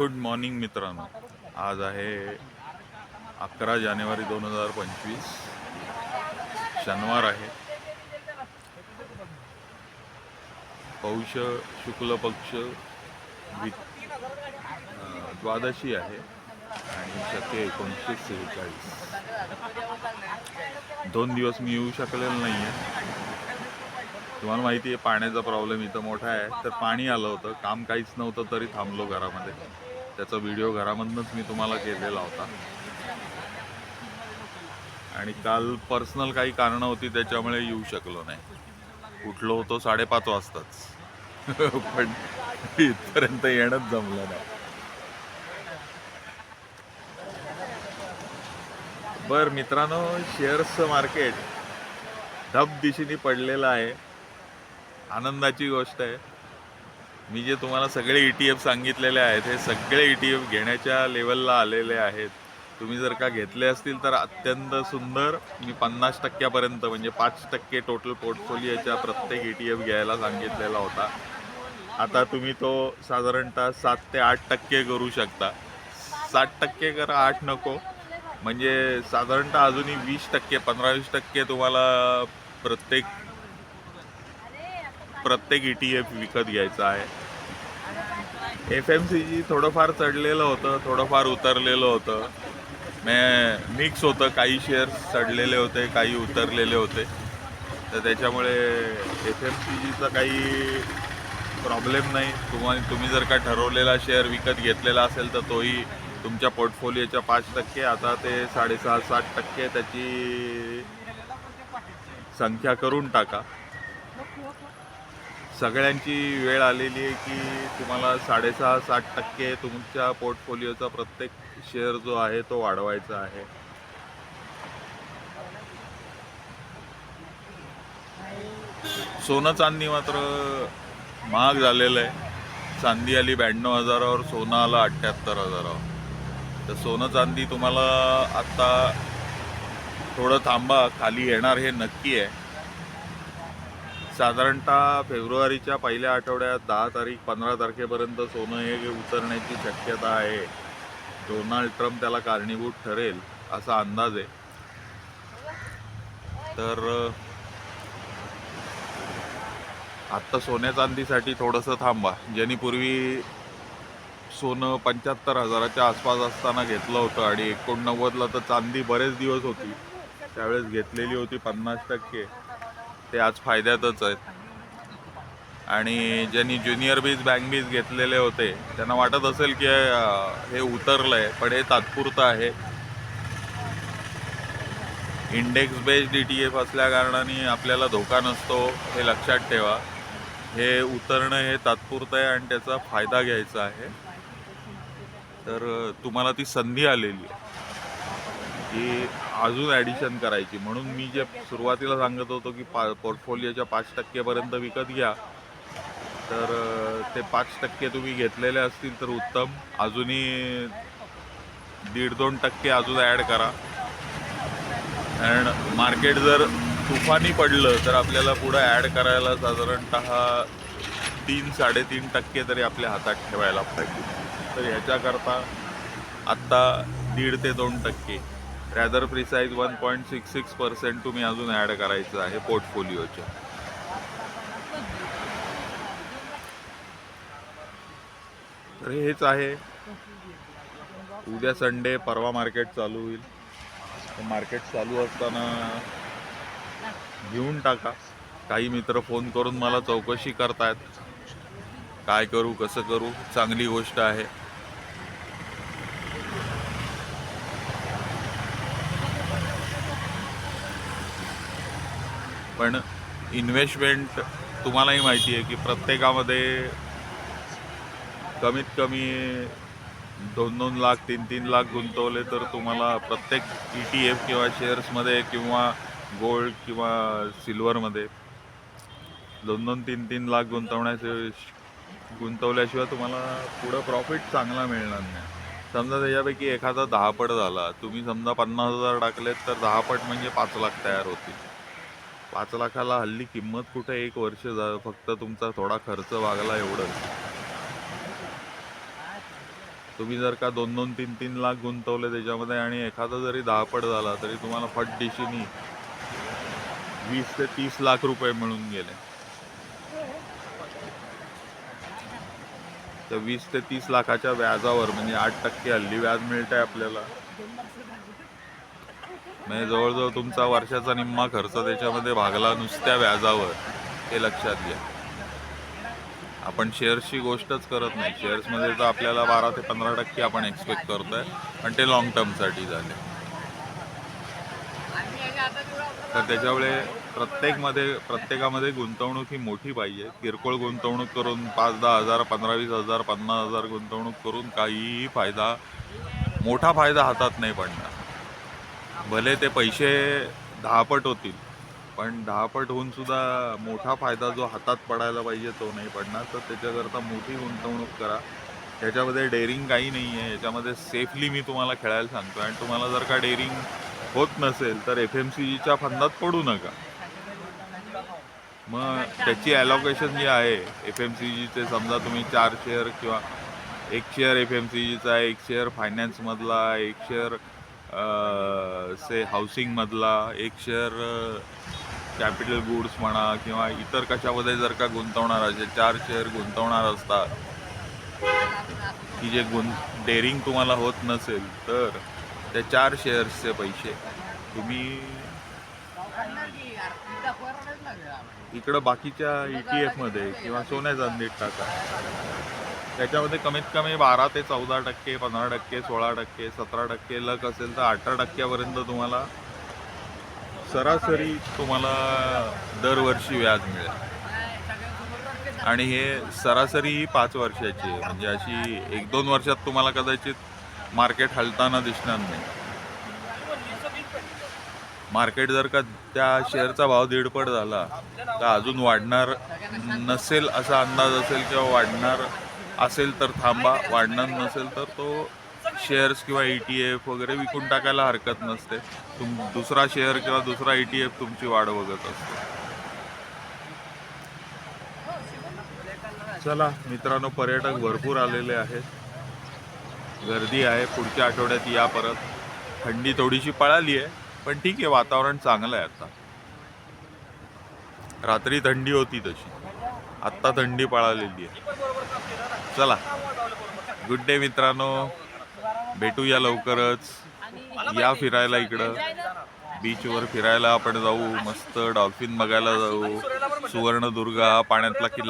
Good morning मित्रांनो. आज आहे अकरा जानेवारी दोन हजार पंचवीस. शनिवार आहे. पौष शुक्ल पक्ष द्वादशी आहे आणि शके एकोणीसशे सेहेचाळीस. दोन दिवस मी येऊ शकलेलो नाही आहे तुम्हाला माहिती आहे पाण्याचा प्रॉब्लेम इथं मोठा आहे. तर पाणी आलं होतं. काम काहीच नव्हतं तरी थांबलो घरामध्ये. त्याचा व्हिडिओ घरामधनंच मी तुम्हाला केलेला होता. आणि काल पर्सनल काही कारणं होती त्याच्यामुळे येऊ शकलो नाही. उठलो होतो साडेपाच वाजताच. पण इथपर्यंत येणंच जमलं नाही. बर मित्रांनो शेअर्सचं मार्केट धब दिशेने पडलेलं आहे. आनंदाची गोष्ट आहे. मी जे तुम्हाला सगळे ई टी एफ सांगितलेले आहेत हे सगळे ई टी एफ घेण्याच्या लेवलला आलेले आहेत. तुम्ही जर का घेतले असतील तर अत्यंत सुंदर. मी पन्नास टक्क्यापर्यंत म्हणजे पाच टक्के टोटल पोर्टफोलिओच्या प्रत्येक ई टी एफ घ्यायला सांगितलेला होता. आता तुम्ही तो साधारणतः सात ते आठ टक्के करू शकता. सात टक्के करा आठ नको. म्हणजे साधारणतः अजूनही वीस टक्के पंधरा वीस टक्के तुम्हाला प्रत्येक प्रत्येक ई टी एफ विकत घ्यायचा आहे. एफ एम सी जी थोडंफार चढलेलं होतं थोडंफार उतरलेलं होतं. मिक्स होतं काही शेअर्स चढलेले होते काही उतरलेले होते. तर त्याच्यामुळे एफ एम सी जीचा काही प्रॉब्लेम नाही. तुम्हाला तुम्ही जर का ठरवलेला शेअर विकत घेतलेला असेल तर तोही तुमच्या पोर्टफोलिओच्या पाच टक्के आता ते साडेसहा सात टक्के त्याची संख्या करून टाका. सगळ्यांची वेळ आलेली आहे की तुम्हाला साडेसहा साठ टक्के तुमच्या पोर्टफोलिओचा प्रत्येक शेअर जो आहे तो वाढवायचा आहे. सोनं चांदी मात्र महाग झालेलं आहे. चांदी आली ब्याण्णव हजारावर सोनं आलं अठ्ठ्याहत्तर हजारावर. तर सोनं चांदी तुम्हाला आत्ता थोडं थांबा खाली येणार हे नक्की आहे. साधारणतः फेब्रुवारीच्या पहिल्या आठवड्यात दहा तारीख पंधरा तारखेपर्यंत सोनं हे उतरण्याची शक्यता आहे. डोनाल्ड ट्रम्प त्याला कारणीभूत ठरेल असा अंदाज आहे. तर आत्ता सोन्या चांदीसाठी थोडंसं थांबा. ज्यांनी पूर्वी सोनं पंच्याहत्तर हजाराच्या आसपास असताना घेतलं होतं आणि एकोणनव्वदला तर चांदी बरेच दिवस होती. त्यावेळेस घेतलेली होती पन्नास टक्के. ते आज फायद्यातच आहेत. आणि ज्यांनी ज्युनियर बीज बँक बीज घेतलेले होते त्यांना वाटत असेल की हे उतरलं आहे पण हे तात्पुरतं आहे. Index based D T F असल्या कारणाने आपल्याला धोका नसतो हे लक्षात ठेवा. हे उतरणं हे तात्पुरतं आहे आणि त्याचा फायदा घ्यायचा आहे. तर तुम्हाला ती संधी आलेली आहे. की अजून ॲडिशन करायची. म्हणून मी जे सुरुवातीला सांगत होतो की पा पोर्टफोलिओच्या पाच टक्केपर्यंत विकत घ्या. तर ते पाच टक्के तुम्ही घेतलेले असतील तर उत्तम. अजूनही दीड दोन टक्के अजून ॲड करा. अँड मार्केट जर तुफानी पडलं तर आपल्याला पुढं ॲड करायला साधारणतः तीन साडेतीन टक्के तरी आपल्या हातात ठेवायला पाहिजे. तर ह्याच्याकरता आत्ता दीड ते दोन टक्के. Rather precise one point six six percent तुम्ही अजून ॲड करायचं आहे पोर्टफोलिओच्या तर हेच आहे. उद्या संडे परवा मार्केट चालू होईल. तर मार्केट चालू असताना घेऊन टाका. काही मित्र फोन करून मला चौकशी करतायत. काय करू कसं करू चांगली गोष्ट आहे. पण इन्व्हेस्टमेंट तुम्हालाही माहिती आहे की प्रत्येकामध्ये कमीत कमी दोन दोन लाख तीन तीन लाख गुंतवले तर तुम्हाला प्रत्येक ई टी एफ किंवा शेअर्समध्ये किंवा गोल्ड किंवा सिल्वरमध्ये दोन दोन तीन तीन लाख गुंतवण्याचे गुंतवल्याशिवाय तुम्हाला पुढं प्रॉफिट चांगला मिळणार नाही. समजा त्याच्यापैकी एखादा दहापट झाला तुम्ही समजा पन्नास हजार टाकलेत तर दहापट म्हणजे पाच लाख तयार होतील. पाच लाखाला हल्ली किंमत कुठे एक वर्ष जा फक्त तुमचा थोडा खर्च वागला एवढं तुम्ही जर का दोन दोन तीन तीन लाख गुंतवले त्याच्यामध्ये आणि एखादा जरी दहापट झाला तरी तुम्हाला फट डिशीनी वीस ते तीस लाख रुपये मिळून गेले. तर वीस ते तीस लाखाच्या व्याजावर म्हणजे आठ टक्के हल्ली व्याज मिळत आहे आपल्याला. म्हणजे जवळजवळ तुमचा वर्षाचा निम्मा खर्च त्याच्यामध्ये भागला नुसत्या व्याजावर हे लक्षात घ्या. आपण शेअर्सची गोष्टच करत नाही. शेअर्समध्ये तर आपल्याला बारा ते पंधरा टक्के आपण एक्सपेक्ट करतोय पण ते लॉंग टर्मसाठी झाले. तर त्याच्यामुळे प्रत्येकमध्ये प्रत्येकामध्ये गुंतवणूक ही मोठी पाहिजे. किरकोळ गुंतवणूक करून पाच दहा हजार पंधरा वीस हजार पन्नास हजार गुंतवणूक करून काहीही फायदा मोठा फायदा हातात नाही पडणार. भले ते पैसे दहापट होतील पण दहापट होऊन सुद्धा मोठा फायदा जो हातात पडायला पाहिजे तो नाही पडणार. तर त्याच्याकरता मोठी गुंतवणूक करा. त्याच्यामध्ये डेअरिंग काही नाही आहे. याच्यामध्ये सेफली मी तुम्हाला खेळायला सांगतो आणि तुम्हाला जर का डेअरिंग होत नसेल तर एफ एम सी जीच्या फंदात पडू नका. मग त्याची ॲलोकेशन जी आहे एफ एम सी जीचे समजा तुम्ही चार शेअर किंवा एक शेअर एफ एम सी जीचा एक शेअर फायनान्समधला एक शेअर से हाऊसिंगमधला एक शेअर कॅपिटल गुड्स म्हणा किंवा इतर कशामध्ये जर का गुंतवणार असेल चार शेअर गुंतवणार असतात. की जे गुं डेअरिंग तुम्हाला होत नसेल तर त्या चार शेअर्सचे पैसे तुम्ही इकडं बाकीच्या ई टी एफमध्ये किंवा सोन्या चांदीत टाका. त्याच्यामध्ये कमीत कमी बारा ते चौदा टक्के पंधरा टक्के सोळा टक्के सतरा टक्के लक असेल तर अठरा टक्क्यापर्यंत तुम्हाला सरासरी तुम्हाला दरवर्षी व्याज मिळेल. आणि हे सरासरी ही पाच वर्षाची आहे. म्हणजे अशी एक दोन वर्षात तुम्हाला कदाचित मार्केट हलताना दिसणार नाही. मार्केट जर का त्या शेअरचा भाव दीडपट झाला तर अजून वाढणार नसेल असा अंदाज असेल किंवा वाढणार असेल तर थांबा वाढणार नसेल तर तो शेअर्स किंवा ई टी एफ वगैरे विकून टाकायला हरकत नसते. तुम दुसरा शेअर किंवा दुसरा ई टी एफ तुमची वाढ बघत असतो. चला मित्रांनो पर्यटक भरपूर आलेले आहेत. गर्दी आहे पुढच्या आठवड्यात या परत. थंडी थोडीशी पळाली आहे पण ठीक आहे वातावरण चांगलं आहे आता. रात्री थंडी होती तशी. आत्ता थंडी पळालेली आहे. चला. गुड डे मित्रांनो. भेटूया लवकरच. या फिरायला इकडं. बीचवर फिरायला आपण जाऊ. मस्त डॉल्फिन बघायला जाऊ. सुवर्णदुर्गा पाण्यातला किल्ला.